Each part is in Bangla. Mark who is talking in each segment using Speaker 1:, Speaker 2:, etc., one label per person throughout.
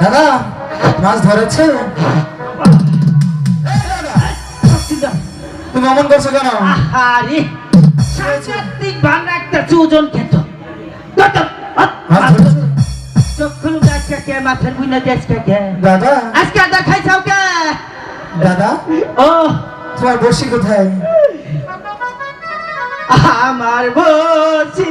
Speaker 1: দাদা মাছ ধরেছে? তুমি অমন করছ কেন?
Speaker 2: চক্ষুন হ্যাঁ, আজকে আদা খাইছাও কে?
Speaker 1: দাদা
Speaker 2: ও।
Speaker 1: তোমার বসি কোথায়?
Speaker 2: আমার বসি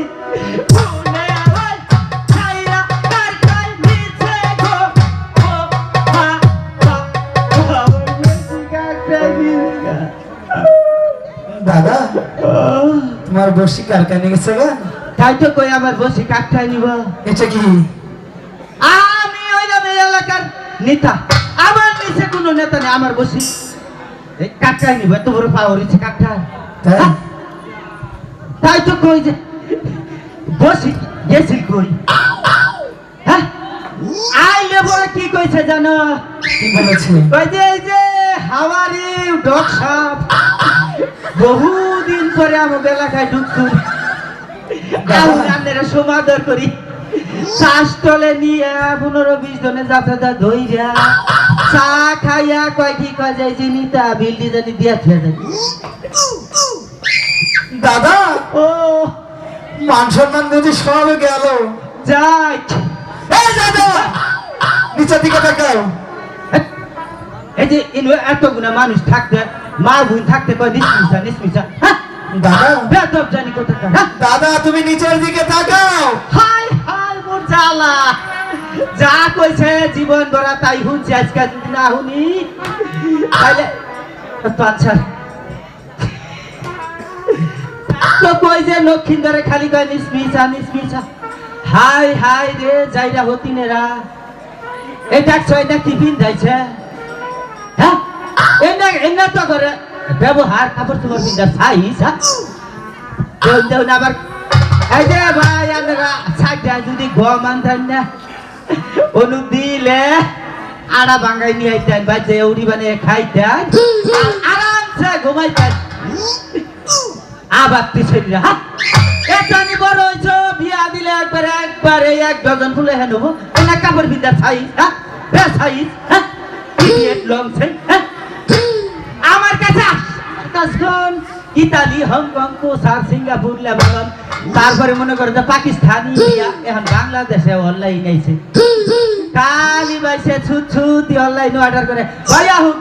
Speaker 2: বসি
Speaker 1: কার কানে গেছে গা?
Speaker 2: তাই তো কই আমার বসি কাকটা নিব।
Speaker 1: এটা কি?
Speaker 2: আমি ওইরকম এই এলাকার নেতা। আমার নিচে কোনো নেতা নেই আমার বসি। এই কাকটাই নিব এত বড় পাওয়ার ইচ্ছে কাকটা
Speaker 1: তাই?
Speaker 2: হ্যাঁ? তাই তো কই যে বসি গেছিল কই? হ্যাঁ? আইলে বলে কি কইছে জানো?
Speaker 1: কি বলেছে?
Speaker 2: কই যে এই যে হাওয়ারি ডক সাপ। বহুদিন পরে আমার এলাকায় ঢুকছুন আমি রান্নার সমাদর করি। তলে নিয়ে পনেরো বিশ জনে যাতে যা ধইরা চা খাইয়া কয় কি কয় যাই জিনিতা বিল্ডি জানি দিয়া খেয়ে যাবি
Speaker 1: দাদা
Speaker 2: ও।
Speaker 1: মান সম্মান যদি সব গেল।
Speaker 2: যাই
Speaker 1: এই দাদা নিচের দিকে তাকাও।
Speaker 2: এই যে ইনু এত গুণা মানুষ থাকতে মা বোন থাকতে কয় নিসমিসা নিসমিসা হ্যাঁ?
Speaker 1: দাদা?
Speaker 2: বেদব জানি কোথাকার হ্যাঁ?
Speaker 1: দাদা তুমি নিচের দিকে তাকাও।
Speaker 2: হাই হাই মোর জ্বালা। যা কইছে জীবন ধরা তাই শুনছি আজকে যদি না শুনি। তাইলে তো আচ্ছা। তো কই যে লক্ষিন্দরে খালি কয় নিসমিসা নিসমিসা হাই হাই রে যাইরা হতিনেরা। এটা ছয়টা কি পিন যাইছে? হ্যাঁ? এনে এনে তো করে ব্যবহার, কাপড় তোমার পিন্দার সাইজ হ্যাঁ? কেউ না আবার। এই যে ভাই, আমরা সাইডটা যদি গম আনতেন না অনু দিলে আড়া বাঙ্গাই নিয়ে আইতেন, ভাই, যে উড়ি বানিয়ে খাইতেন। আর আরামসে ঘুমাইতেন। আবার পিছনে হ্যাঁ? এটা নি বড় হইছ বিয়া দিলে একবার, একবারে এক ডজন ফুলে হেন হব। এনা কাপড় বিদ্যা সাইজ হ্যাঁ? বে সাইজ হ্যাঁ? আমার কাছে কাজগন ইতালি হংকং কোসার, সিঙ্গাপুর, লেবানন। তারপরে মনে করে যে পাকিস্তানি এখন বাংলাদেশে অনলাইন আইছে। কালি বাইছে ছুট ছুটি অনলাইন অর্ডার করে, ভাইয়া হুক